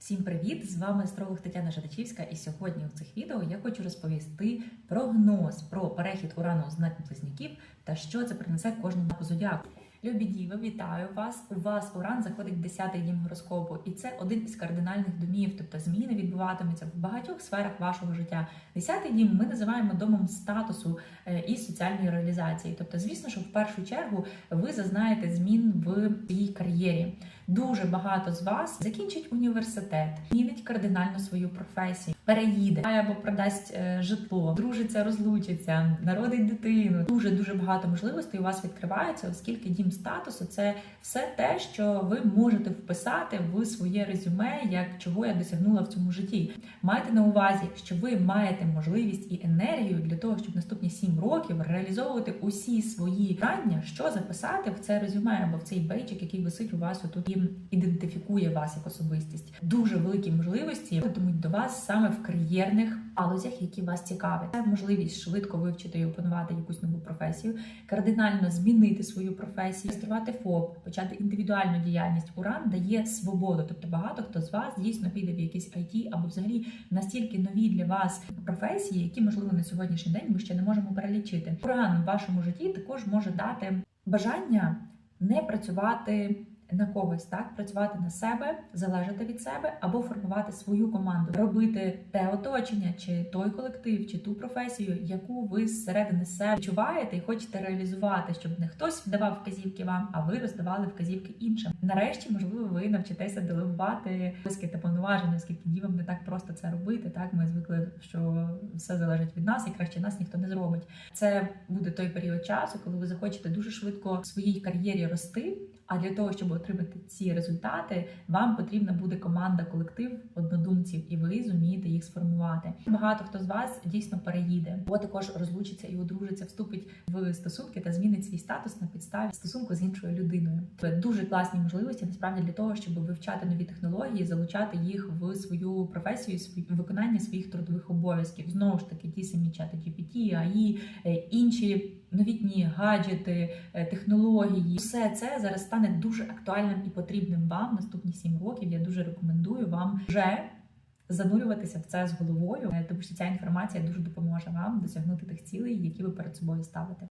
Всім привіт! З вами астролог Тетяна Жадачівська, і сьогодні у цих відео я хочу розповісти прогноз про перехід урану у знак близнюків та що це принесе кожному зодіаку. Любі діви, вітаю вас! У вас уран заходить в 10-й дім гороскопу, і це один із кардинальних домів, тобто зміни відбуватимуться в багатьох сферах вашого життя. 10-й дім ми називаємо домом статусу е, і соціальної реалізації. Тобто, звісно, що в першу чергу ви зазнаєте змін в своїй кар'єрі. Дуже багато з вас закінчить університет, змінить кардинально свою професію, переїде або продасть е, житло, дружиться, розлучиться, народить дитину. Дуже дуже багато можливостей у вас відкривається, оскільки дім статусу це все те, що ви можете вписати в своє резюме, як чого я досягнула в цьому житті. Майте на увазі, що ви маєте можливість і енергію для того, щоб наступні 7 років реалізовувати усі свої рання, що записати в це резюме або в цей бейджик, який висить у вас отут і ідентифікує вас як особистість. Дуже великі можливості йдуть до вас саме в кар'єрних галузях, які вас цікавлять. Це можливість швидко вивчити і опанувати якусь нову професію, кардинально змінити свою професію, реєструвати ФОП, почати індивідуальну діяльність. Уран дає свободу. Тобто багато хто з вас дійсно піде в якийсь IT або взагалі настільки нові для вас професії, які можливо на сьогоднішній день ми ще не можемо перелічити. Уран в вашому житті також може дати бажання не працювати. На когось так працювати на себе, залежати від себе або формувати свою команду, робити те оточення, чи той колектив, чи ту професію, яку ви зсередини себе відчуваєте і хочете реалізувати, щоб не хтось давав вказівки вам, а ви роздавали вказівки іншим. Нарешті, можливо, ви навчитеся делегувати списки та повноваження, оскільки дівам не так просто це робити. Так ми звикли, що все залежить від нас, і краще нас ніхто не зробить. Це буде той період часу, коли ви захочете дуже швидко в своїй кар'єрі рости. А для того, щоб отримати ці результати, вам потрібна буде команда, колектив однодумців, і ви зумієте їх сформувати. Багато хто з вас дійсно переїде, або також розлучиться і одружиться, вступить в стосунки та змінить свій статус на підставі стосунку з іншою людиною. Це дуже класні можливості насправді для того, щоб вивчати нові технології, залучати їх в свою професію, виконання своїх трудових обов'язків. Знову ж таки, ті самі чати GPT, AI, е, інші новітні гаджети, е, технології. Все це зараз стане дуже актуальним і потрібним вам наступні 7 років. Я дуже рекомендую вам вже занурюватися в це з головою, е, тому що ця інформація дуже допоможе вам досягнути тих цілей, які ви перед собою ставите.